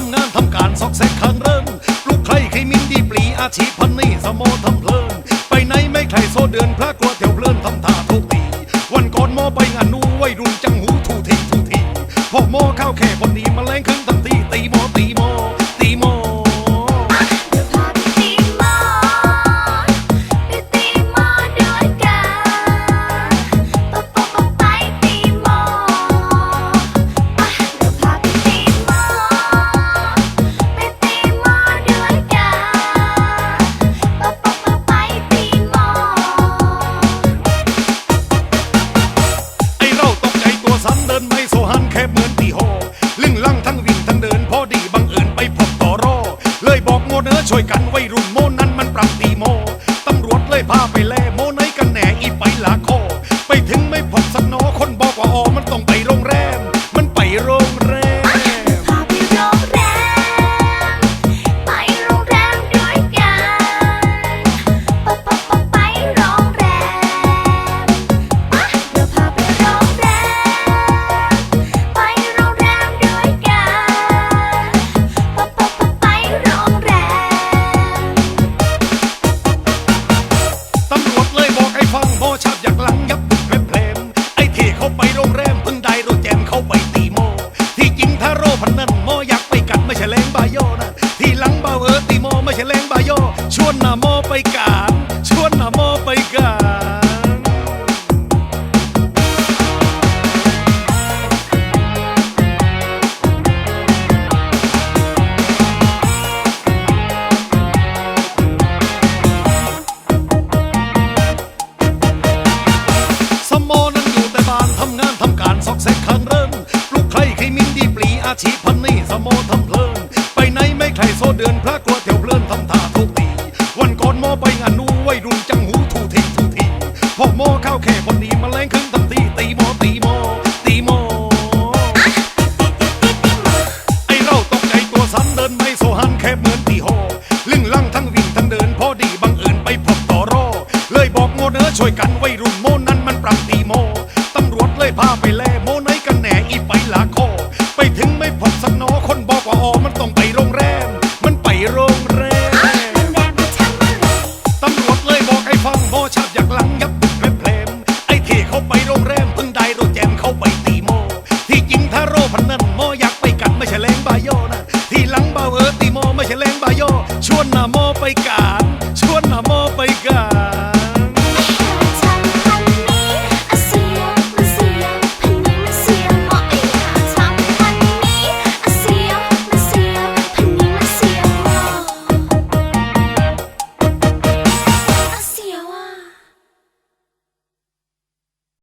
ทำงานทำการซอกแซกข้างเริ่งลูกใครใครมินดีปลีอาชีพพันนี่สมอทำเพลิน ไปไหนไม่ใครโซเดือนพระกลัวเถวเพลินทำท่าทุกตี วันก่อนมอไปงานนูไว้รุ่นจังหูทุทีทุทีพอมอข้าวแค่คนดีมาแรงขึ้นทันทีตีมอตี เนอช่วยกันไว้รุ่นโมนั้นมันปรับตีโมตำรวจเลยพาไปแล้ว เลยบอกให้ฟังโบชับอยากหลังยับเพลมเพลมไอ้ที่เขาไปโรงแรมเพิ่งได้โรแจมเขาไปตีโม ที่จริงถ้าโรพันนั่นโมอยากไปกัดไม่ใช่เลงบายโยนะที่หลังเบาเออตีโมไม่ใช่เลงบายโยชวนนาโมไปกันชวนนาโมไปกัน สมอทำเพลิน ไปไหนไม่ใครโซเดือนพระกลัวแถวเพลินทำท่าทุกทีวันก่อนโมไปงานนูไว้รุ่นจังหูทูทีทูทีพอโมเข้าแค่คนดีมาแรงขึ้นทันทีตีโมตีโมตีโมไอเราตกใจตัวสันเดินไม่โซหันแค่เหมือนตีโฮลึงลั่งทั้งวิ่งทั้งเดินพอดีบังเอิญไปพบต่อรอ เลยบอกโมเนอช่วยกันไวรุ่มมด กอฮอล์มันต้องไปโรงแรม มันไปโรงแรมตำรวจเลยบอกไอ้ฟังโบชับอยากลังยับแม่มไอ้ทเขาไปโรงแรมเพิ่งได้โรแจมเขาไปตีโม ที่จริงทาโรพันนั่นโมยา